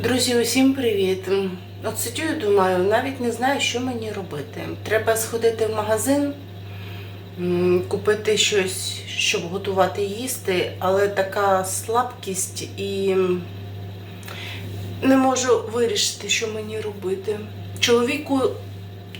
Друзі, усім привіт! От сидю думаю, навіть не знаю, що мені робити. Треба сходити в магазин, купити щось, щоб готувати їсти, але така слабкість і не можу вирішити, що мені робити. Чоловіку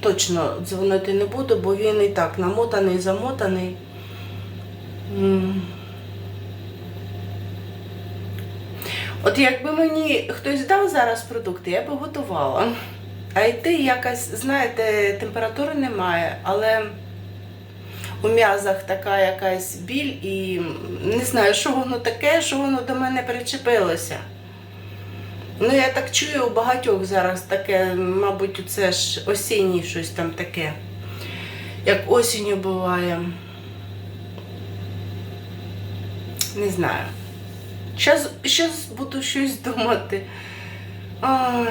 точно дзвонити не буду, бо він і так намотаний, замотаний. М. От якби мені хтось дав зараз продукти, я би готувала. А йти якась, знаєте, температури немає, але у м'язах така якась біль і не знаю, що воно таке, що воно до мене причепилося. Ну, я так чую у багатьох зараз таке, мабуть, це ж осіннє щось там таке, як осінню буває. Не знаю. Щас, щас буду щось думати. Ой.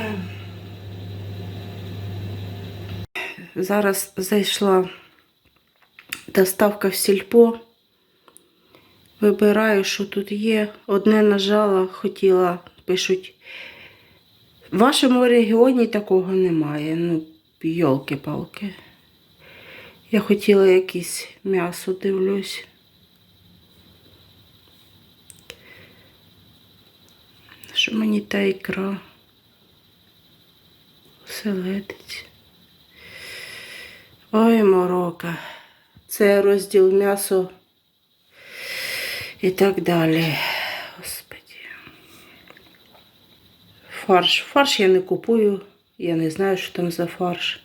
Зараз зайшла доставка в сільпо. Вибираю, що тут є. Одне нажала, хотіла, пишуть. В вашому регіоні такого немає. Ну, йолки-палки. Я хотіла якесь м'ясо, дивлюсь. Що мені та ікра? Селедець. Ой, морока. Це розділ м'ясо і так далі. Господи. Фарш. Фарш я не купую. Я не знаю, що там за фарш.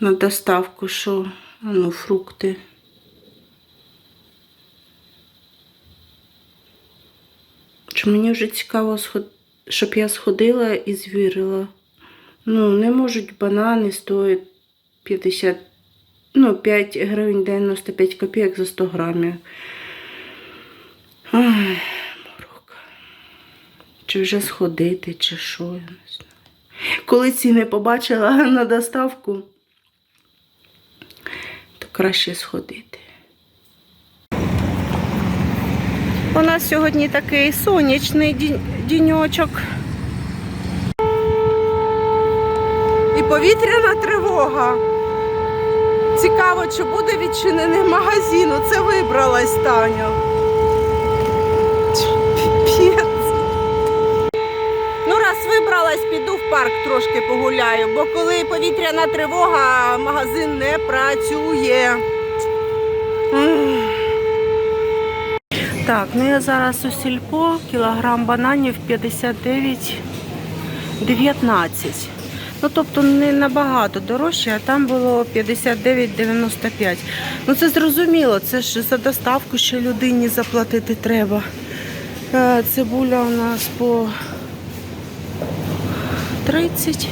На доставку що? Ну, фрукти. Чи мені вже цікаво, щоб я сходила і звірила. Ну, не можуть банани стоять 50, ну, 5 гривень 95 копійок за 100 грамів. Морока. Чи вже сходити, чи що, я не знаю. Коли ціни побачила на доставку, то краще сходити. У нас сьогодні такий сонячний дінь- діньочок. І повітряна тривога. Цікаво, чи буде відчинений магазин. Це вибралась Таня. Піпець. Ну, раз вибралась, піду в парк трошки погуляю, бо коли повітряна тривога, магазин не працює. Так, ну я зараз у сільпо, кілограм бананів 59,19. Ну, тобто не набагато дорожче, а там було 59,95. Ну це зрозуміло, це ж за доставку ще людині заплатити треба. Е, Цибуля у нас по 30.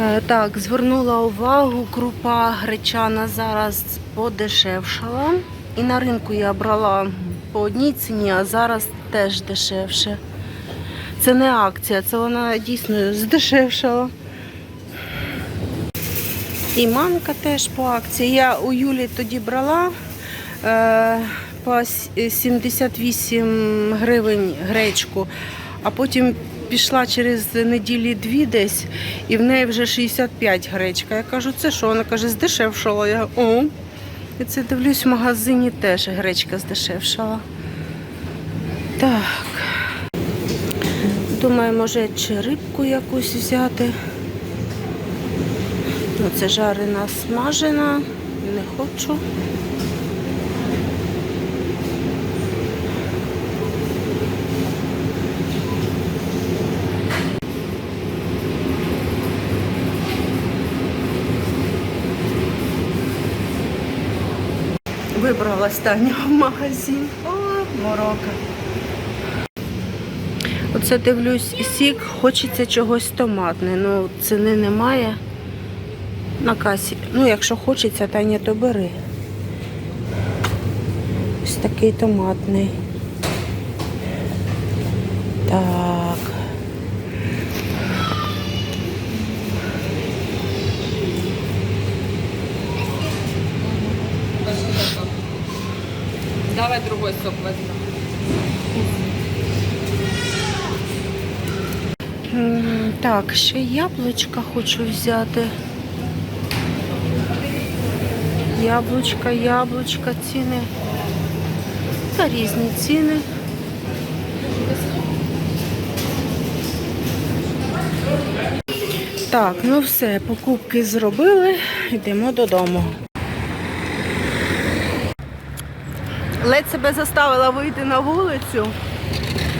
Е, Так, звернула увагу, крупа гречана зараз подешевшала. І на ринку я брала по одній ціні, а зараз теж дешевше. Це не акція, це вона дійсно здешевшала. І манка теж по акції. Я у Юлі тоді брала е, по 78 гривень гречку, а потім пішла через неділі дві десь, і в неї вже 65 гречка. Я кажу, це що? Вона каже, здешевшала. Я о. І це дивлюсь, в магазині теж гречка здешевшала. Так. Думаю, може чи рибку якусь взяти. Ну, це жарена смажена, не хочу. Вибрала в магазин. О, морока. Оце дивлюсь сік, хочеться чогось томатне. Ну, ціни немає на касі. Ну, якщо хочеться, Таня, то бери. Ось такий томатний. Так. Другой сок возьмем. Так, ще яблучка хочу взяти. Яблучка, яблучка, ціни. Та різні ціни. Так, ну все, покупки зробили, йдемо додому. Ледь себе заставила вийти на вулицю.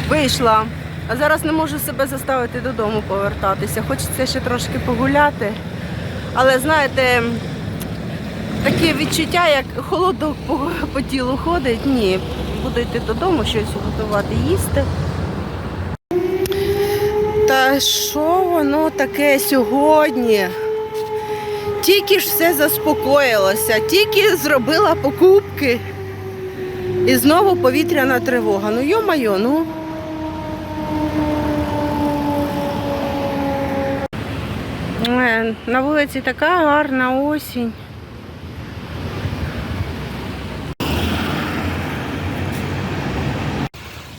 Вийшла. А зараз не можу себе заставити додому повертатися. Хочеться ще трошки погуляти. Але знаєте, таке відчуття, як холодок по, по тілу ходить. Ні, буду йти додому, щось готувати, їсти. Та що воно таке сьогодні? Тільки ж все заспокоїлося, тільки зробила покупки. І знову повітряна тривога. Ну йо-майо, ну. Е, На вулиці така гарна осінь.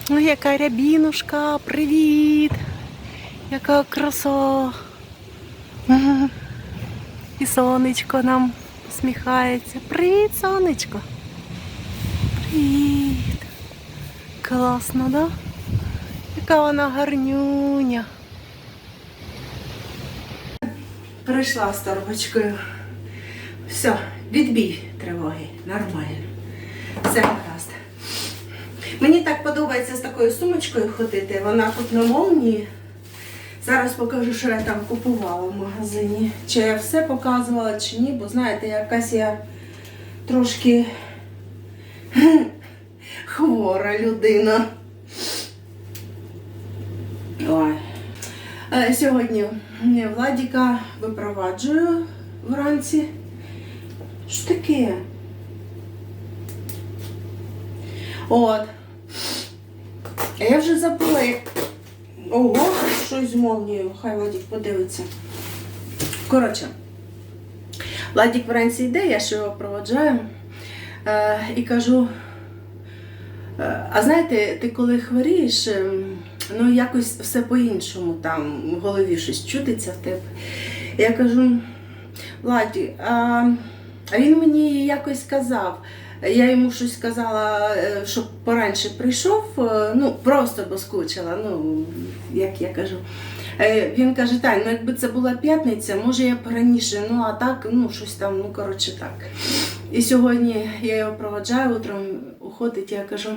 Ну, яка рябінушка, привіт! Яка краса! І сонечко нам усміхається. Привіт, сонечко! Привіт! Класно, да? Яка вона гарнюня. Прийшла з торбочкою. Все, відбій тривоги. Нормально. Все гаразд. Мені так подобається з такою сумочкою ходити. Вона тут на молнії. Зараз покажу, що я там купувала в магазині. Чи я все показувала, чи ні, бо знаєте, якась я трошки хвора людина. Ой. Е, Сьогодні Владіка випроваджую вранці. Що таке? От. Я вже забула, як... Ого, щось з молнією. Хай Владік подивиться. Коротше, Владік вранці йде, я ще його проводжаю. Е, і кажу, е, а знаєте, ти коли хворієш, ем, ну якось все по-іншому там в голові щось чудиться в тебе. Я кажу, Владі, а, він мені якось сказав. Я йому щось сказала, е, щоб пораньше прийшов, ну просто бо скучила, ну як я кажу. Він каже, Тань, ну якби це була п'ятниця, може я б раніше, ну а так, ну щось там, ну коротше так. І сьогодні я його проводжаю, утром уходить, я кажу.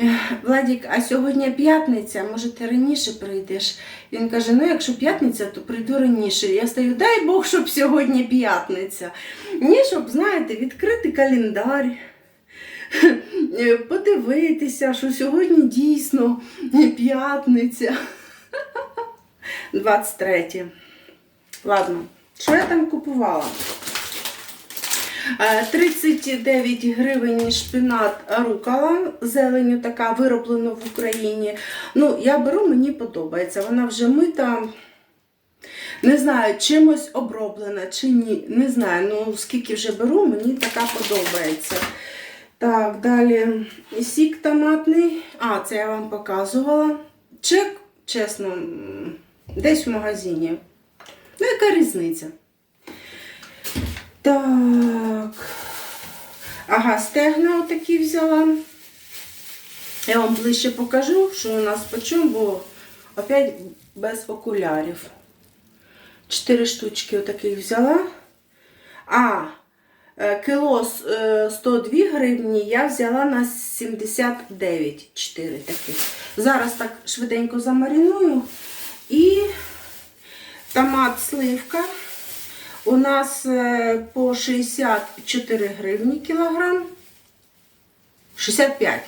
«Е, Владік, а сьогодні п'ятниця, може ти раніше прийдеш? Він каже: ну якщо п'ятниця, то прийду раніше. Я стою, дай Бог, щоб сьогодні п'ятниця. Ні, щоб, знаєте, відкрити календар, подивитися, що сьогодні дійсно п'ятниця. 23. Ладно, що я там купувала? Е, 39 гривень шпинат рукала, зеленю така вироблена в Україні. Ну, я беру, мені подобається. Вона вже мита. Не знаю, чимось оброблена чи ні. Не знаю, ну скільки вже беру, мені така подобається. Так, далі сік томатний. А, це я вам показувала. Чек, чесно, десь в магазині. Ну, яка різниця? Так. Ага, стегна отакі взяла. Я вам ближче покажу, що у нас по чому, бо опять без окулярів. Чотири штучки отаких взяла. А, е, кіло е, 102 гривні я взяла на 79 4 таких. Зараз так швиденько замариную. І томат сливка. У нас е, по 64 гривні кілограм. 65.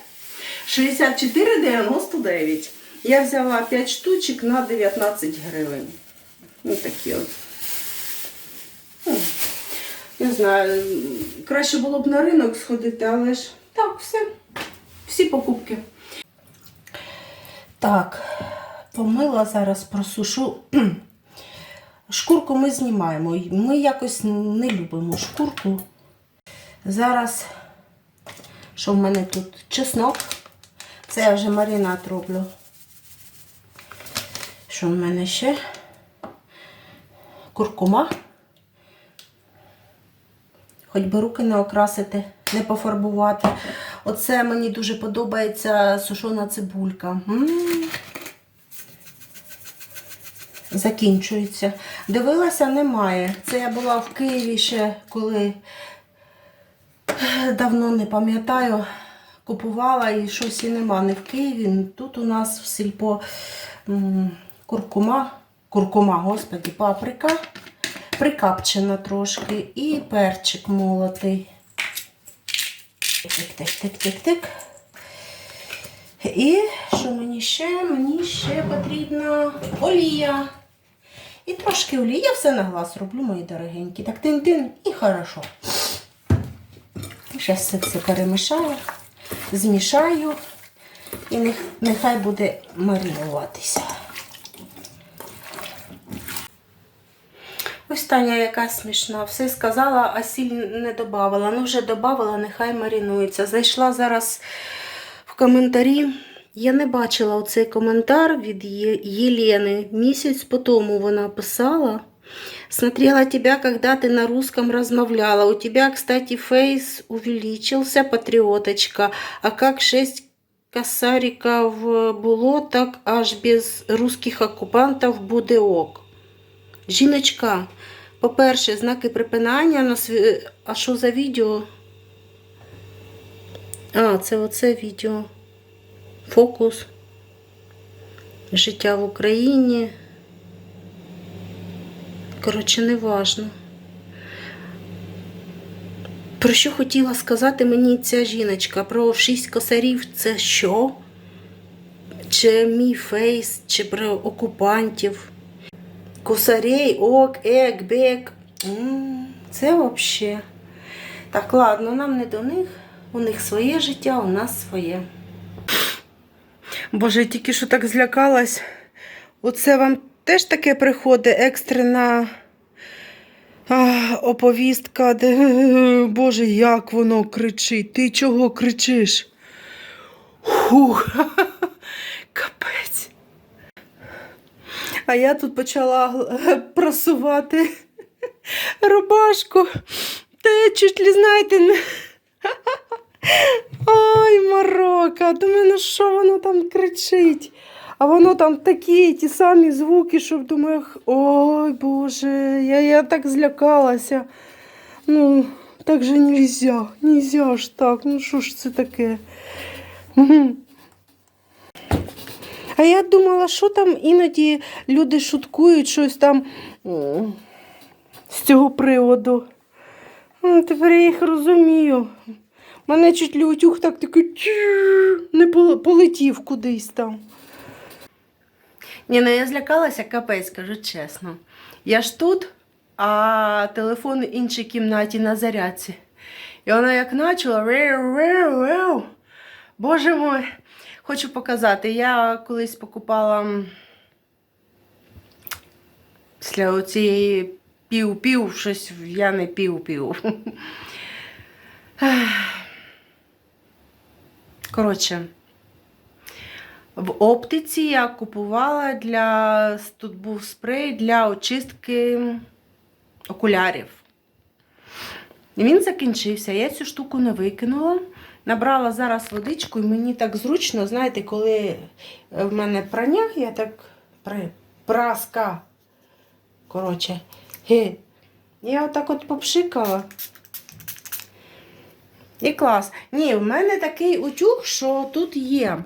64,99. Я взяла 5 штучок на 19 гривень. Ось такі от. Ну, Не знаю, краще було б на ринок сходити, але ж так, все. Всі покупки. Так, помила зараз просушу. Шкурку ми знімаємо. Ми якось не любимо шкурку. Зараз, що в мене тут? Чеснок. Це я вже маринад роблю. Що в мене ще? Куркума. Хоч би руки не окрасити, не пофарбувати. Оце мені дуже подобається сушона цибулька. М. Закінчується. Дивилася, немає. Це я була в Києві ще коли давно не пам'ятаю. Купувала і щось і нема. Не в Києві. Тут у нас в сільпо куркума. Куркума, господі, паприка. Прикапчена трошки. І перчик молотий. Тик-тик-тик-тик-тик. І що мені ще? Мені ще потрібна олія. І трошки олії. Я все на глаз роблю, мої дорогенькі. Так тин-тин і хорошо. Зараз все це перемішаю, змішаю і нехай буде маринуватися. Ось Таня яка смішна. Все сказала, а сіль не додавала. Ну, вже додавала, нехай маринується. Зайшла зараз коментарі. Я не бачила оцей коментар від Єлени. Місяць по тому вона писала. Смотрела тебя, когда ты на русском размовляла. У тебя, кстати, фейс увеличился, патриоточка. А как шесть косариков було, так аж без русских окупантів буде ок. Жіночка, по-перше, знаки припинання. А що за відео? А, це оце відео. Фокус. Життя в Україні. Коротше, не важно. Про що хотіла сказати мені ця жіночка? Про шість косарів це що? Чи мій фейс, чи про окупантів? Косарей, ок, ек, бек. Це взагалі. Так, ладно, нам не до них. У них своє життя, у нас своє. Боже, я тільки що так злякалась. Оце вам теж таке приходить екстрена оповістка, Боже, як воно кричить. Ти чого кричиш? Фух, капець. А я тут почала просувати рубашку. Та я чуть ли, знаєте. Ой, Марока, думаю, ну що воно там кричить? А воно там такі ті самі звуки, що думаю, ой Боже, я, я так злякалася. Ну, так же нельзя, нельзя ж так, ну що ж це таке? А я думала, що там іноді люди шуткують щось там з цього приводу. Ну, тепер я їх розумію. Мене чуть ли утюг так такий не полетів кудись там. Ні, ну я злякалася капець, кажу чесно. Я ж тут, а телефон в іншій кімнаті на зарядці. І вона як почала. Боже мой, хочу показати. Я колись покупала після цієї пів-пів, щось я не пів-пів. Коротше, в оптиці я купувала для. Тут був спрей для очистки окулярів. І він закінчився. Я цю штуку не викинула. Набрала зараз водичку, і мені так зручно, знаєте, коли в мене прання, я так праска. Коротше. Я отак от попшикала. І клас. Ні, в мене такий утюг, що тут є.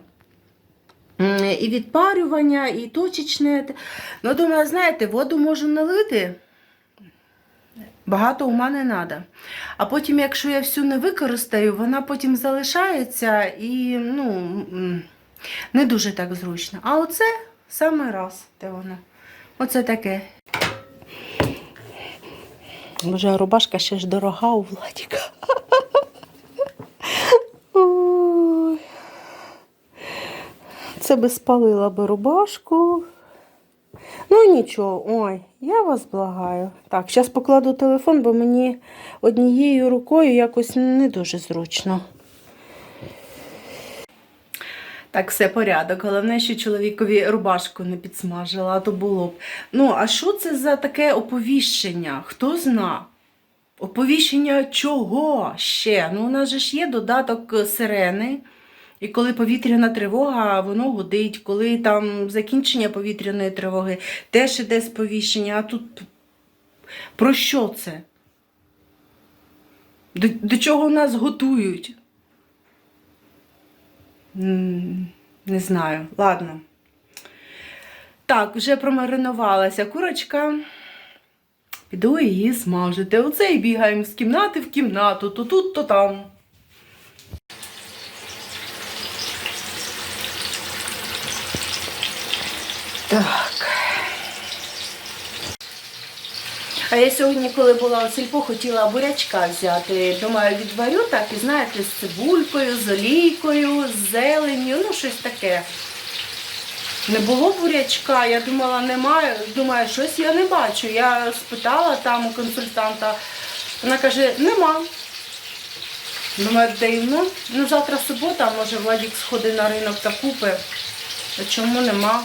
І відпарювання, і точечне. Ну, думаю, знаєте, воду можу налити. Багато ума не треба. А потім, якщо я всю не використаю, вона потім залишається і ну, не дуже так зручно. А оце саме раз, де воно. Оце таке. Боже, а рубашка ще ж дорога у Владіка. Це би спалила би рубашку. Ну нічого, ой, я вас благаю. Так, зараз покладу телефон, бо мені однією рукою якось не дуже зручно. Так, все порядок. Головне, що чоловікові рубашку не підсмажила, а то було б. Ну, а що це за таке оповіщення? Хто зна? Оповіщення чого ще? Ну, у нас же ж є додаток сирени. І коли повітряна тривога, воно гудить, коли там закінчення повітряної тривоги, теж іде сповіщення. А тут про що це? До, до чого нас готують? Не знаю. Ладно. Так, вже промаринувалася курочка. Піду її смажити. Оце і бігаємо з кімнати в кімнату, то тут, то там. Так. А я сьогодні, коли була у сільпо, хотіла бурячка взяти. Думаю, відварю так, і знаєте, з цибулькою, з олійкою, з зеленню, ну щось таке. Не було бурячка, я думала, немає. Думаю, щось я не бачу. Я спитала там у консультанта, вона каже, нема. Думаю, дивно. Ну, завтра субота, може Владік сходить на ринок та купить. А чому нема?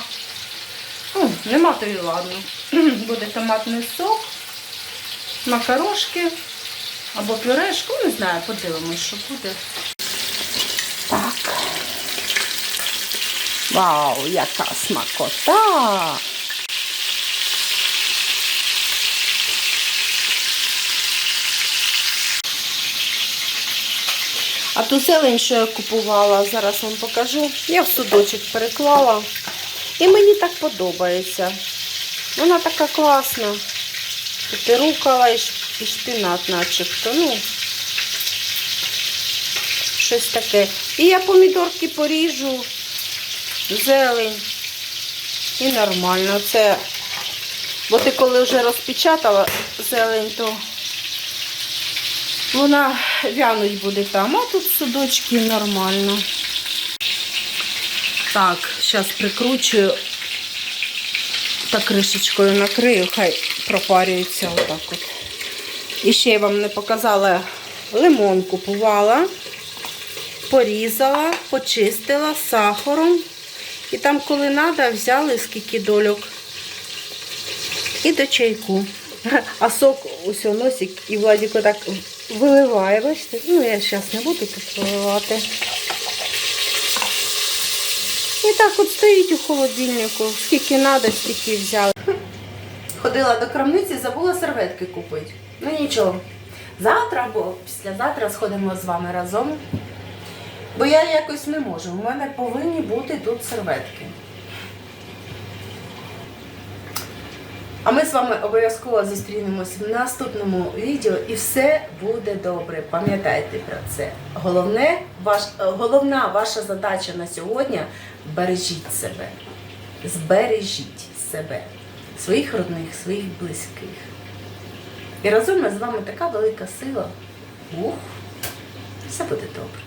Нема, то і ладно. Буде томатний сок, макарошки або пюрешку, не знаю, подивимось, що буде. Так. Вау, яка смакота! А ту зелень, що я купувала, зараз вам покажу. Я в судочок переклала. І мені так подобається. Вона така класна. Тут ш- і шпінат начебто. Ну, щось таке. І я помідорки поріжу, зелень. І нормально. Це, бо ти коли вже розпечатала зелень, то вона вянуть буде там, а тут судочки нормально. Так, зараз прикручую та кришечкою накрию, хай пропарюється отак от. І ще я вам не показала, лимон купувала, порізала, почистила сахаром. І там, коли треба, взяли скільки дольок. І до чайку. А сок ось носик і Владіко так виливає, бачите? Ну, я зараз не буду тут виливати. І так от стоїть у холодильнику. Скільки треба, стільки взяли. Ходила до крамниці, забула серветки купити. Ну нічого. Завтра або післязавтра сходимо з вами разом. Бо я якось не можу. У мене повинні бути тут серветки. А ми з вами обов'язково зустрінемось в наступному відео і все буде добре. Пам'ятайте про це. Головне, ваш, е, головна ваша задача на сьогодні бережіть себе. Збережіть себе, своїх родних, своїх близьких. І разом ми з вами така велика сила. Ух, все буде добре.